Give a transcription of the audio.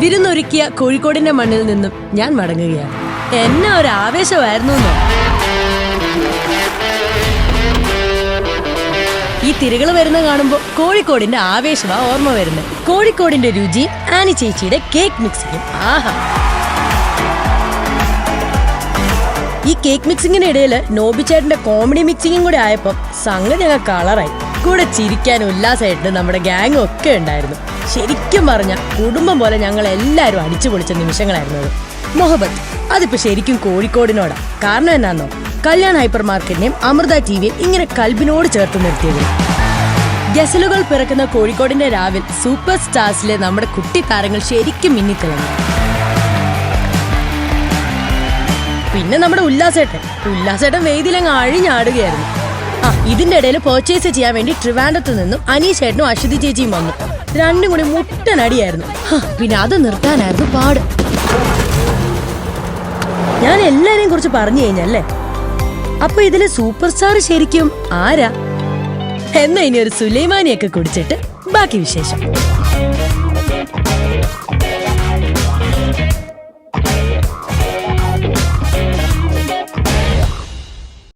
വിരുന്നൊരുക്കിയ കോഴിക്കോടിന്റെ മണ്ണിൽ നിന്നും ഞാൻ മടങ്ങുകയാണ്. എന്നെ ഒരു ആവേശമായിരുന്നു. ഈ തിരികൾ വരുന്ന കാണുമ്പോൾ കോഴിക്കോടിന്റെ ആവേശമാ ഓർമ്മ വരുന്നത് കോഴിക്കോടിന്റെ രുചി ആനി ചേച്ചിയുടെ കേക്ക് മിക്സിംഗും ആഹാ. ഈ കേക്ക് മിക്സിങ്ങിനിടയിൽ നോബിച്ചേട്ടന്റെ കോമഡി മിക്സിങ്ങും കൂടെ ആയപ്പോൾ സംഗതി ഞങ്ങൾ കളറായി. കൂടെ ചിരിക്കാൻ ഉല്ലാസമായിട്ട് നമ്മുടെ ഗ്യാങ് ഒക്കെ ഉണ്ടായിരുന്നു. ശരിക്കും പറഞ്ഞ കുടുംബം പോലെ ഞങ്ങൾ എല്ലാവരും അടിച്ചു പൊളിച്ച നിമിഷങ്ങളായിരുന്നു അത്. മൊഹബത്ത് അതിപ്പോ ശരിക്കും കോഴിക്കോടിനോടാ. കാരണം എന്നാന്നോ? കല്യാൺ ഹൈപ്പർ മാർക്കറ്റിനെയും അമൃത ടിവിയും ഇങ്ങനെ കൽബിനോട് ചേർത്ത് നിർത്തിയത്. ഗസലുകൾ പിറക്കുന്ന കോഴിക്കോടിന്റെ രാവിൽ സൂപ്പർ സ്റ്റാർസിലെ നമ്മുടെ കുട്ടി താരങ്ങൾ ശരിക്കും മിന്നിത്തിളങ്ങി. പിന്നെ നമ്മുടെ ഉല്ലാസേട്ടൻ. ഉല്ലാസേട്ടൻ വേദിയിലങ്ങ് അഴിഞ്ഞാടുകയായിരുന്നു. ആ ഇതിന്റെ ഇടയിൽ പെർച്ചേസ് ചെയ്യാൻ വേണ്ടി ട്രിവാൻഡത്ത് നിന്നും അനീഷ് അനീഷേട്ടനും അശ്വതി ചേച്ചിയും വന്നു. രണ്ടും കൂടി മുട്ടനടിയായിരുന്നു. പിന്നെ അത് നിർത്താനായിരുന്നു പാട്. ഞാൻ എല്ലാരെയും കുറിച്ച് പറഞ്ഞു കഴിഞ്ഞല്ലേ? അപ്പൊ ഇതിലെ സൂപ്പർ സ്റ്റാർ ശരിക്കും ആരാ? എന്നാ ഇനി ഒരു സുലൈമാനിയൊക്കെ കുടിച്ചിട്ട് ബാക്കി വിശേഷം.